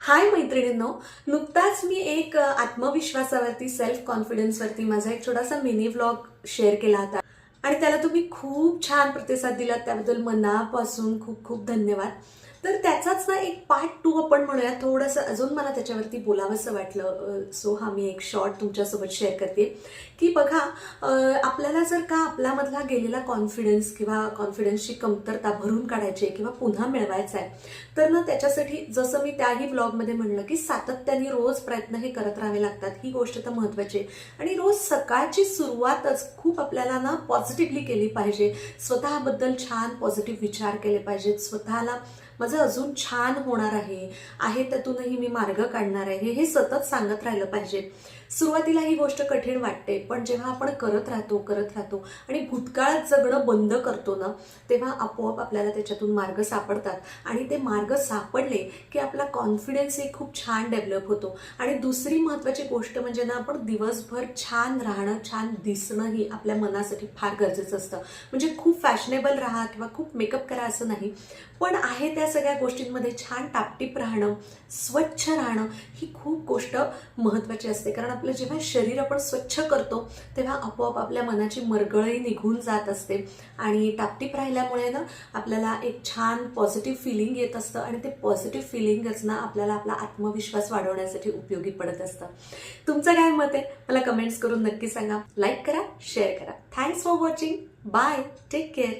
हाय मैत्रिणींनो नुकताच मी एक आत्मविश्वासावरती सेल्फ कॉन्फिडन्सवरती माझा एक छोटासा मिनी व्लॉग शेअर केला होता. आणि त्याला तुम्ही खूप छान प्रतिसाद दिलात. त्याबद्दल मनापासून खूप खूप धन्यवाद. तर त्याचाच ना एक पार्ट टू आपण म्हणूया थोडंसं अजून मला त्याच्यावरती बोलावंसं वाटलं. सो हा मी एक शॉर्ट तुमच्यासोबत शेअर करते. की बघा आपल्याला जर का आपल्यामधला गेलेला कॉन्फिडन्स किंवा कॉन्फिडन्सची कमतरता भरून काढायची आहे किंवा पुन्हा मिळवायचा आहे तर ना त्याच्यासाठी जसं मी त्याही ब्लॉगमध्ये म्हणलं की सातत्याने रोज प्रयत्न हे करत राहावे लागतात. ही गोष्ट तर महत्वाची आहे. आणि रोज सकाळची सुरुवातच खूप आपल्याला ना पॉझिटिव्हली केली पाहिजे. स्वतःबद्दल छान पॉझिटिव्ह विचार केले पाहिजेत. स्वतःला माझं अजून छान होणार आहे. आहे त्यातूनही मी मार्ग काढणार आहे. हे सतत सांगत राहिलं पाहिजे. सुरुवातीला ही गोष्ट कठीण वाटते पण जेव्हा आपण करत राहतो करत राहतो आणि भूतकाळात जगणं बंद करतो ना तेव्हा आपोआप आपल्याला त्याच्यातून मार्ग सापडतात. आणि ते मार्ग सापडले की आपला कॉन्फिडन्सही खूप छान डेव्हलप होतो. आणि दुसरी महत्त्वाची गोष्ट म्हणजे ना आपण दिवसभर छान राहणं छान दिसणं ही आपल्या मनासाठी फार गरजेचं असतं. म्हणजे खूप फॅशनेबल राहा किंवा खूप मेकअप करा असं नाही. पण आहे त्या सगळ्या गोष्टींमध्ये छान टापटीप राहणं स्वच्छ राहणं ही खूप गोष्ट महत्त्वाची असते. कारण आपलं जेव्हा शरीर आपण स्वच्छ करतो तेव्हा आपोआप आपल्या मनाची मरगळही निघून जात असते. आणि टापटीप राहिल्यामुळे ना आपल्याला एक छान पॉझिटिव्ह फिलिंग येत असतं आणि ते पॉझिटिव्ह फिलिंगच ना आपल्याला आपला आत्मविश्वास वाढवण्यासाठी उपयोगी पडत असतं. तुमचं काय मत आहे? मला कमेंट्स करून नक्की सांगा. लाईक करा शेअर करा. Thanks for watching bye take care